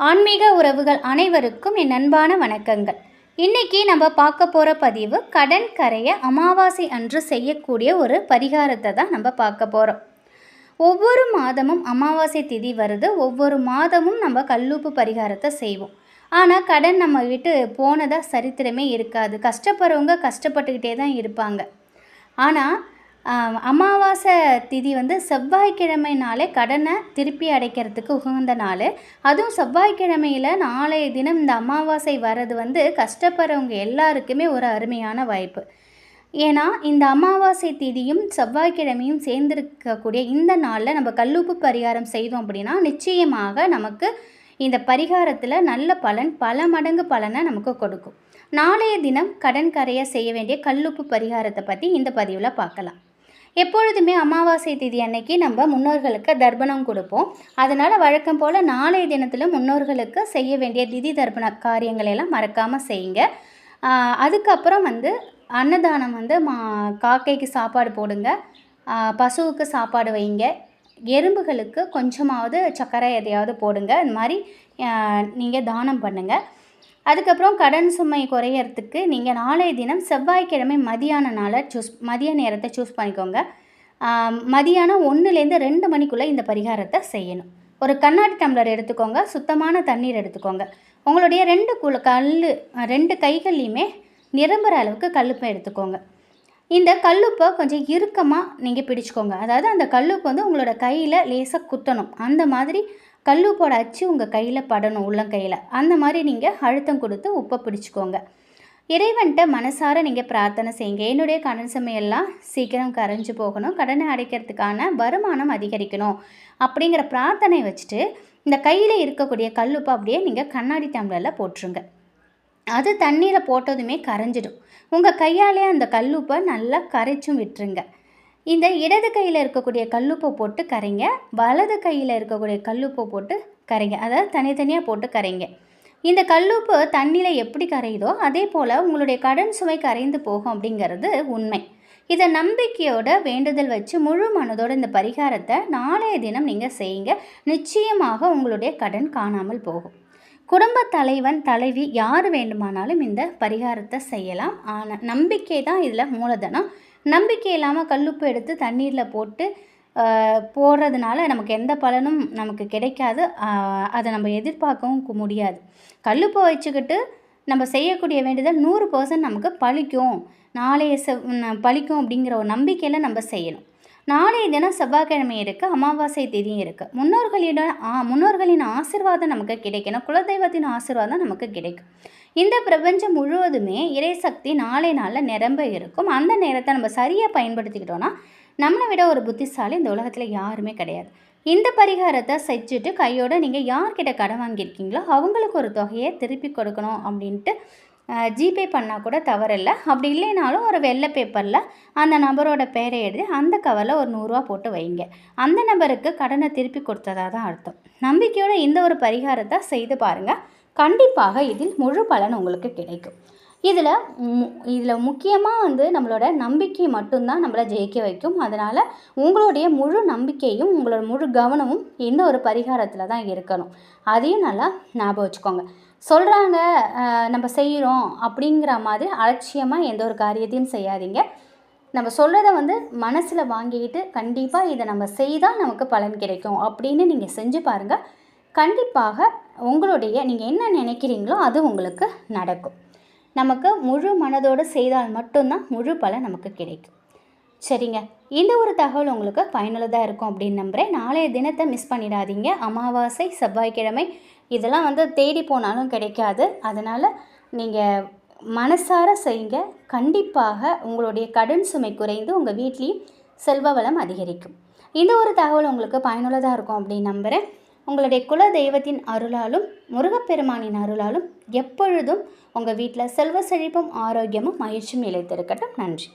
ஆன்மீக உறவுகள் அனைவருக்கும் என் அன்பான வணக்கங்கள். இன்னைக்கு நம்ம பார்க்க போகிற பதிவு கடன் கரைய அமாவாசை அன்று செய்யக்கூடிய ஒரு பரிகாரத்தை தான் நம்ம பார்க்க போகிறோம் ஒவ்வொரு மாதமும் அமாவாசை திதி வருது ஒவ்வொரு மாதமும் நம்ம கல்லூப்பு பரிகாரத்தை செய்வோம். ஆனால் கடன் நம்ம விட்டு போனதாக சரித்திரமே இருக்காது. கஷ்டப்படுறவங்க கஷ்டப்பட்டுக்கிட்டே தான் இருப்பாங்க. ஆனால் அமாவாசை திதி வந்து செவ்வாய்க்கிழமைனாலே கடனை திருப்பி அடைக்கிறதுக்கு உகந்த நாள். அதுவும் செவ்வாய்க்கிழமையில் நாளைய தினம் இந்த அமாவாசை வர்றது வந்து கஷ்டப்படுறவங்க எல்லாருக்குமே ஒரு அருமையான வாய்ப்பு. ஏன்னா இந்த அமாவாசை திதியும் செவ்வாய்க்கிழமையும் சேர்ந்திருக்கக்கூடிய இந்த நாளில் நம்ம கல்லுப்பு பரிகாரம் செய்தோம் அப்படின்னா நிச்சயமாக நமக்கு இந்த பரிகாரத்தில் நல்ல பலன் பல மடங்கு பலனை நமக்கு கொடுக்கும். நாளைய தினம் கடன் கரையை செய்ய வேண்டிய கல்லுப்பு பரிகாரத்தை பற்றி இந்த பதிவில் பார்க்கலாம். எப்பொழுதுமே அமாவாசை திதி அன்னைக்கு நம்ம முன்னோர்களுக்கு தர்ப்பணம் கொடுப்போம். அதனால் வழக்கம் போல் நாளைய தினத்தில் முன்னோர்களுக்கு செய்ய வேண்டிய திதி தர்ப்பண காரியங்களை எல்லாம் மறக்காமல் செய்யுங்க அதுக்கப்புறம் வந்து அன்னதானம் வந்து மா காக்கைக்கு சாப்பாடு போடுங்க. பசுவுக்கு சாப்பாடு வைங்க. எறும்புகளுக்கு கொஞ்சமாவது சர்க்கரை எதையாவது போடுங்க. இந்த மாதிரி நீங்கள் தானம் பண்ணுங்கள் அதுக்கப்புறம் கடன் சுமை குறையறதுக்கு நீங்கள் நாளைய தினம் செவ்வாய்க்கிழமை மதியான நாளை சூஸ் மதிய நேரத்தை சூஸ் பண்ணிக்கோங்க. மதியானம் ஒன்றுலேருந்து ரெண்டு மணிக்குள்ளே இந்த பரிகாரத்தை செய்யணும். ஒரு கண்ணாடி டம்ளர் எடுத்துக்கோங்க சுத்தமான தண்ணீர் எடுத்துக்கோங்க. உங்களுடைய ரெண்டு குல கல் ரெண்டு கைகள்லையுமே நிரம்புற அளவுக்கு கல்லுப்பை எடுத்துக்கோங்க. இந்த கல்லுப்பை கொஞ்சம் இறுக்கமாக நீங்கள் பிடிச்சிக்கோங்க. அதாவது அந்த கல்லுப்பு வந்து உங்களோட கையில் லேசாக குத்தணும். அந்த மாதிரி கல்லுப்போட அச்சு உங்கள் கையில் படணும் உள்ளங்கையில் அந்த மாதிரி நீங்கள் அழுத்தம் கொடுத்து உப்பை பிடிச்சிக்கோங்க. இறைவன்கிட்ட மனசார நீங்கள் பிரார்த்தனை செய்யுங்க. என்னுடைய கடன் சுமையெல்லாம் சீக்கிரம் கரைஞ்சு போகணும். கடனை அடைக்கிறதுக்கான வருமானம் அதிகரிக்கணும் அப்படிங்கிற பிரார்த்தனை வச்சுட்டு இந்த கையில் இருக்கக்கூடிய கல்லுப்பை அப்படியே நீங்கள் கண்ணாடி டம்ளரில் போட்டுருங்க. அது தண்ணியில் போட்டதுமே கரைஞ்சிடும். உங்கள் கையாலே அந்த கல்லுப்பை நல்லா கரைச்சும் விட்டுருங்க. இந்த இடது கையில் இருக்கக்கூடிய கல்லுப்பை போட்டு கரைங்க. வலது கையில் இருக்கக்கூடிய கல்லுப்பை போட்டு கரைங்க. அதாவது தனித்தனியாக போட்டு கரைங்க. இந்த கல்லுப்பு தண்ணியில் எப்படி கரையுதோ அதே போல் உங்களுடைய கடன் சுமை கரைந்து போகும் அப்படிங்கிறது உண்மை. இதை நம்பிக்கையோட வேண்டுதல் வச்சு முழு மனதோட இந்த பரிகாரத்தை நாளைய தினம் நீங்கள் செய்யுங்க. நிச்சயமாக உங்களுடைய கடன் காணாமல் போகும். குடும்ப தலைவன் தலைவி யார் வேண்டுமானாலும் இந்த பரிகாரத்தை செய்யலாம். ஆனால் நம்பிக்கை தான் இதில் மூலதனம். நம்பிக்கை இல்லாமல் கல்லுப்பு எடுத்து தண்ணீரில் போட்டு போடுறதுனால நமக்கு எந்த பலனும் நமக்கு கிடைக்காது. அதை நம்ம எதிர்பார்க்கவும் முடியாது. கல்லுப்பை வச்சுக்கிட்டு நம்ம செய்யக்கூடிய வேண்டுதல் நூறு பர்சன்ட் நமக்கு பழிக்கும். நாளைய செவ் பழிக்கும் அப்படிங்கிற ஒரு நம்பிக்கையில் நம்ம செய்யணும். நாளைய தினம் செவ்வாய்க்கிழமை இருக்குது அமாவாசை தேதியும் இருக்குது முன்னோர்களிடம் ஆ முன்னோர்களின் ஆசிர்வாதம் நமக்கு கிடைக்கணும். குலதெய்வத்தின் ஆசிர்வாதம் நமக்கு கிடைக்கும். இந்த பிரபஞ்சம் முழுவதுமே இறைசக்தி நாளை நாளில் நிரம்ப இருக்கும். அந்த நேரத்தை நம்ம சரியாக பயன்படுத்திக்கிட்டோன்னா நம்மளை விட ஒரு புத்திசாலி இந்த உலகத்தில் யாருமே கிடையாது. இந்த பரிகாரத்தை செஞ்சுட்டு கையோடு நீங்கள் யார்கிட்ட கடன் வாங்கியிருக்கீங்களோ அவங்களுக்கு ஒரு தொகையை திருப்பி கொடுக்கணும் அப்படின்ட்டு ஜிபே பண்ணால் கூட தவறில்லை. அப்படி இல்லைனாலும் ஒரு வெள்ளை பேப்பரில் அந்த நபரோட பேரை எழுதி அந்த கவரில் ஒரு நூறுரூவா போட்டு வைங்க. அந்த நபருக்கு கடனை திருப்பி கொடுத்ததாக தான் அர்த்தம். நம்பிக்கையோட இந்த ஒரு பரிகாரத்தை செய்து பாருங்கள் கண்டிப்பாக இதில் முழு பலன் உங்களுக்கு கிடைக்கும். இதில் இதில் முக்கியமாக வந்து நம்மளோட நம்பிக்கை மட்டும்தான் நம்மளை ஜெயிக்க வைக்கும். அதனால் உங்களுடைய முழு நம்பிக்கையும் உங்களோட முழு கவனமும் இந்த ஒரு பரிகாரத்தில் தான் இருக்கணும். அதையும் நல்லா ஞாபகம் வச்சுக்கோங்க. சொல்கிறாங்க நம்ம செய்கிறோம் அப்படிங்கிற மாதிரி அலட்சியமாக எந்த ஒரு காரியத்தையும் செய்யாதீங்க. நம்ம சொல்கிறத வந்து மனசில் வாங்கிக்கிட்டு கண்டிப்பாக இதை நம்ம செய்தால் நமக்கு பலன் கிடைக்கும் அப்படின்னு நீங்கள் செஞ்சு பாருங்கள் கண்டிப்பாக உங்களுடைய நீங்கள் என்ன நினைக்கிறீங்களோ அது உங்களுக்கு நடக்கும். நமக்கு முழு மனதோடு செய்தால் மட்டும்தான் முழு பலன் நமக்கு கிடைக்கும். சரிங்க. இந்த ஒரு தகவல் உங்களுக்கு பயனுள்ளதாக இருக்கும் அப்படின்னு நம்புகிறேன் நாளைய தினத்தை மிஸ் பண்ணிடாதீங்க. அமாவாசை செவ்வாய்க்கிழமை இதெல்லாம் வந்து தேடி போனாலும் கிடைக்காது. அதனால் நீங்கள் மனசார செய்யுங்க. கண்டிப்பாக உங்களுடைய கடன் சுமை குறைந்து உங்கள் வீட்லேயும் செல்வ வளம் அதிகரிக்கும். இந்த ஒரு தகவல் உங்களுக்கு பயனுள்ளதாக இருக்கும் அப்படின்னு நம்புகிறேன் உங்களுடைய குல தெய்வத்தின் அருளாலும் முருகப்பெருமானின் அருளாலும் எப்பொழுதும் உங்கள் வீட்டில் செல்வ செழிப்பும் ஆரோக்கியமும் மகிழ்ச்சியும் நிலைத்திருக்கட்டும். நன்றி.